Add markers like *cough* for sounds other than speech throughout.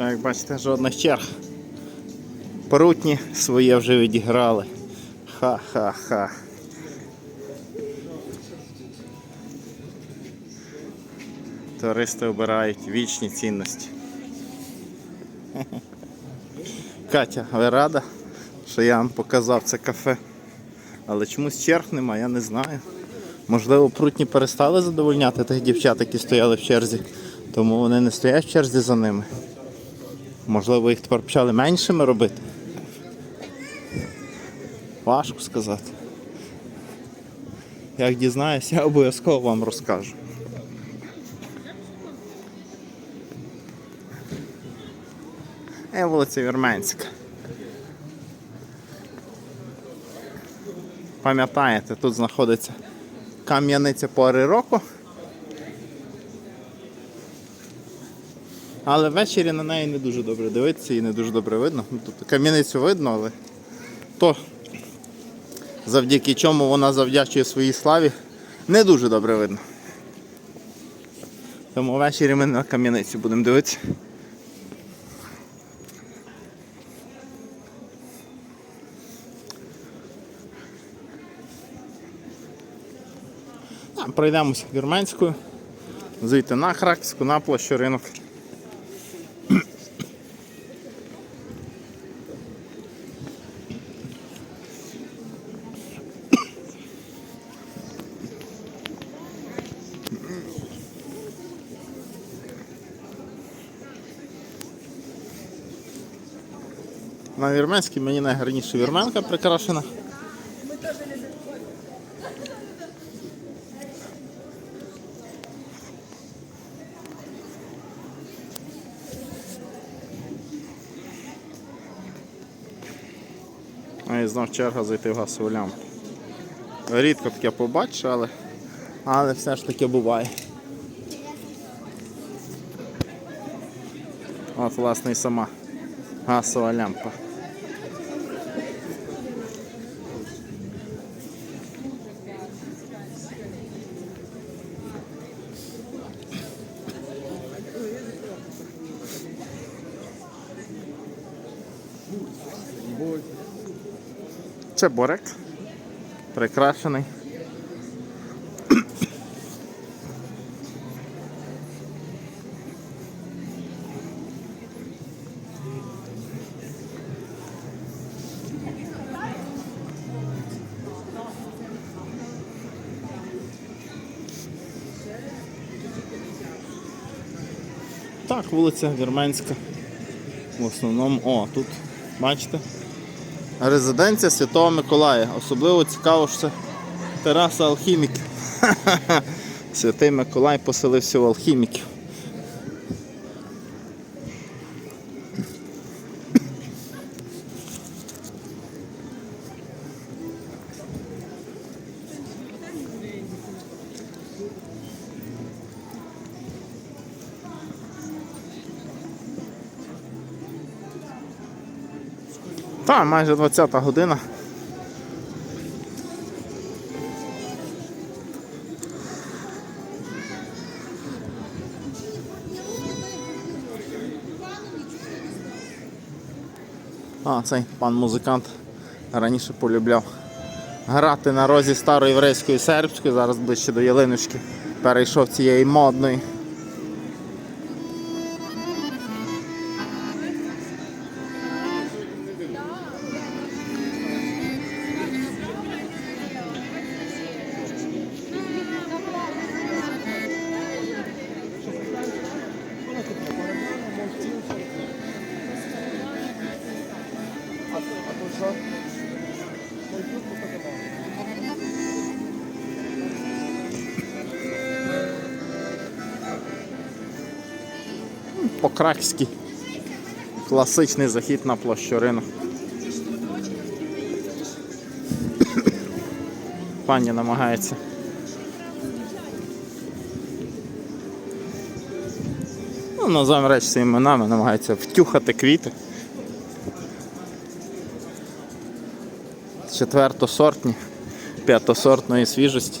Що, як бачите, жодних черг. Порутні своє вже відіграли. Ха-ха-ха. Туристи обирають вічні цінності. Катя, ви рада, що я вам показав це кафе? Але чомусь черг нема, я не знаю. Можливо, прутні перестали задовольняти тих дівчат, які стояли в черзі, тому вони не стоять в черзі за ними. Можливо, їх тепер почали меншими робити. Важко сказати. Як дізнаюся, я обов'язково вам розкажу. Е, вулиця Вірменська. Пам'ятаєте, тут знаходиться кам'яниця пори року. Але ввечері на неї не дуже добре дивитися і не дуже добре видно. Ну, Тобто кам'яницю видно, але то завдяки чому вона завдячує своїй славі, не дуже добре видно. Тому ввечері ми на кам'яницю будемо дивитися. Пройдемося Вірменською, звідти на Краківську, на площу ринок. На Вірменській мені найгарніша вірменка прикрашена. А і знов черга зайти в газову лямпу. Рідко таке побачиш, але, але все ж таки буває. От власне і сама газова лямпа. Чебурек. Прикрашений. Так, вулиця Вірменська. В основному, о, тут, бачите, резиденція Святого Миколая. Особливо цікаво, що це тераса алхіміків. *laughs* Святий Миколай поселився у алхіміків. Так, майже 20 година. А, цей пан музикант раніше полюбляв грати на розі старої єврейської сербської, зараз ближче до Ялиночки. Перейшов цієї модної. По-кракськи. Класичний захід на площу ринок. Пані намагається. Ну, речі своїми іменами, намагається втюхати квіти. Четвертосортні, п'ятосортної свіжості.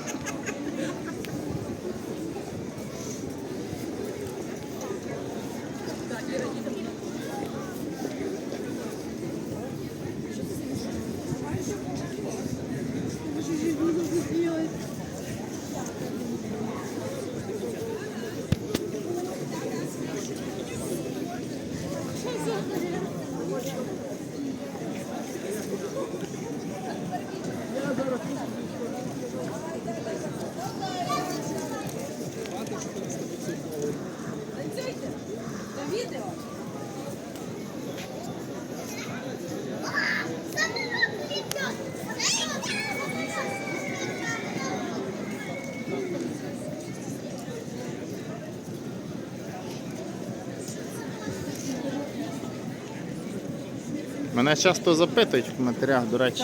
Мене часто запитують в коментарях, до речі.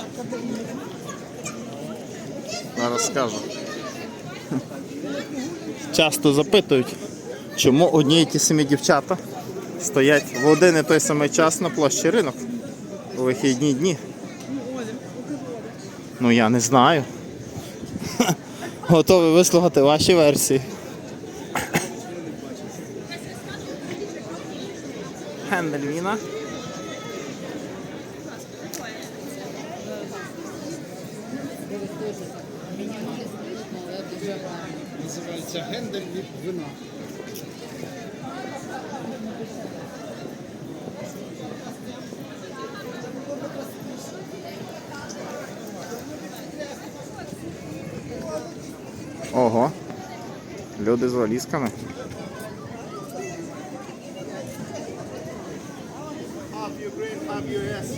Зараз скажу. Часто запитують, чому одні і ті самі дівчата стоять в один і той самий час на площі ринок у вихідні дні. Ну я не знаю. *laughs* Готовий вислухати ваші версії. Хендельвіна. Називається гендель від вина. Ого. Люди з валізками. Зараз,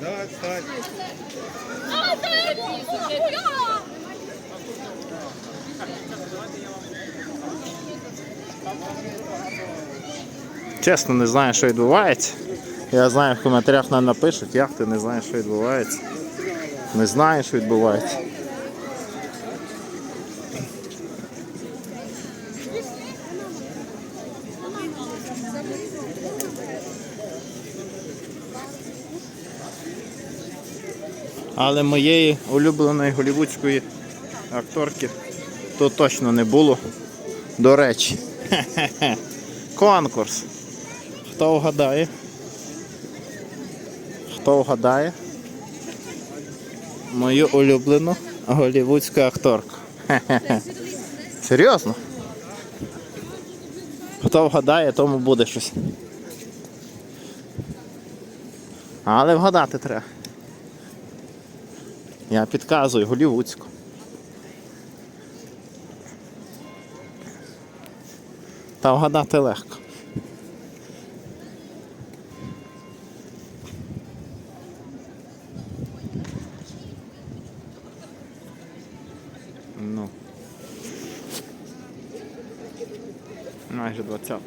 Давай, встань. Чесно, не знаю, що відбувається. Я знаю, в коментарях нам напишуть, як ти не знаєш, що відбувається. Не знаю, що відбувається. Але моєї улюбленої голівудської акторки то точно не було. До речі. *laughs* Конкурс. Хто вгадає? Хто вгадає? Мою улюблену голівудську акторку. *laughs* Серйозно? Хто вгадає, тому буде щось. Але вгадати треба. Я підказую голівудську. Та вгадати легко. Ну. Майже двадцятка.